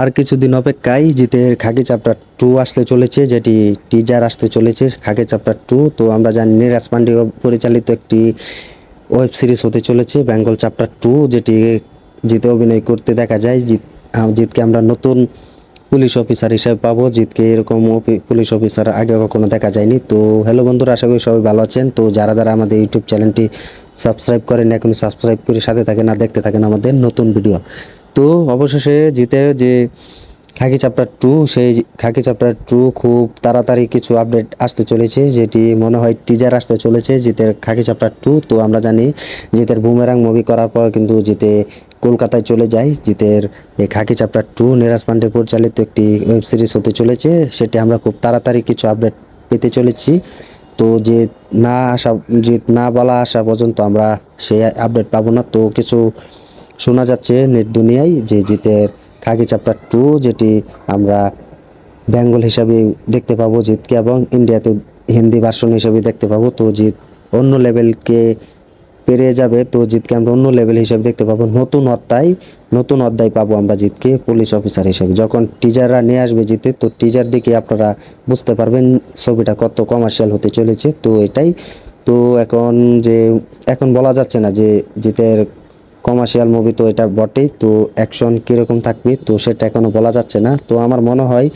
আর কিছুদিন অপেক্ষায় জিতের খাকি চ্যাপ্টার টু আসতে চলেছে, যেটি টিজার আসতে চলেছে খাকি চ্যাপ্টার টু। তো আমরা জানি নিরাজ পান্ডে পরিচালিত একটি ওয়েব সিরিজ হতে চলেছে, বেঙ্গল চ্যাপ্টার টু, যেটি জিতে অভিনয় করতে দেখা যায়। জিত জিতকে আমরা নতুন পুলিশ অফিসার হিসেবে পাবো। জিতকে এরকম পুলিশ অফিসার আগে কখনো দেখা যায়নি। তো হ্যালো বন্ধুরা, আশা করি সবাই ভালো আছেন। তো যারা যারা আমাদের ইউটিউব চ্যানেলটি সাবস্ক্রাইব করেন এখন সাবস্ক্রাইব করে সাথে থাকেন আর দেখতে থাকেন আমাদের নতুন ভিডিও তো অবশেষে জিতের যে খাকি চ্যাপ্টার টু সেই খাকি চ্যাপ্টার টু খুব তাড়াতাড়ি কিছু আপডেট আসতে চলেছে, যেটি মনে হয় টিজার আসতে চলেছে জিতের খাকি চ্যাপ্টার টু তো আমরা জানি জিতের বুমেরাং মুভি করার পর কিন্তু জিতে কলকাতায় চলে যায়। জিতের এই খাকি চ্যাপ্টার টু নিরাজ পান্ডে পরিচালিত একটি ওয়েব সিরিজ হতে চলেছে, সেটি আমরা খুব তাড়াতাড়ি কিছু আপডেট পেতে চলেছি। তো যে না আসা, জিত না বলা আসা পর্যন্ত আমরা সেই আপডেট পাবো না। তো কিছু শোনা যাচ্ছে নেট দুনিয়ায় যে জিতের খাকি চ্যাপ্টার টু যেটি আমরা বেঙ্গল হিসাবে দেখতে পাবো জিতকে এবং ইন্ডিয়াতে হিন্দি ভার্সন হিসেবে দেখতে পাবো। তো জিত অন্য লেভেলকে পেরিয়ে যাবে, তো জিতকে আমরা অন্য লেভেল হিসেবে দেখতে পাবো। নতুন অধ্যায় নতুন অধ্যায় পাবো আমরা জিতকে পুলিশ অফিসার হিসেবে। যখন টিজাররা নিয়ে আসবে জিতে, তো টিজার দিকে আপনারা বুঝতে পারবেন ছবিটা কত কমার্শিয়াল হতে চলেছে। তো এটাই। তো এখন যে, এখন বলা যাচ্ছে না যে জিতের কমার্শিয়াল মুভি তো এটা বটেই, তো অ্যাকশন কীরকম থাকবে তো সেটা এখনও বলা যাচ্ছে না। তো আমার মনে হয়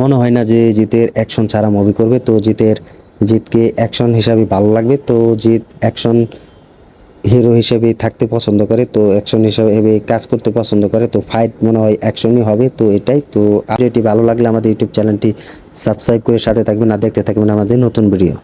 মনে হয় না যে জিতের অ্যাকশন ছাড়া মুভি করবে। তো জিতের, জিতকে অ্যাকশন হিসাবে ভালো লাগবে। তো জিত অ্যাকশন হিরো হিসেবে থাকতে পছন্দ করে, তো অ্যাকশন হিসেবে কাজ করতে পছন্দ করে। তো ফাইট মনে হয় অ্যাকশনই হবে, তো এটাই। তো আপডেটটি ভালো লাগলে আমাদের ইউটিউব চ্যানেলটি সাবস্ক্রাইব করে সাথে থাকবেন আর দেখতে থাকবেন আমাদের নতুন ভিডিও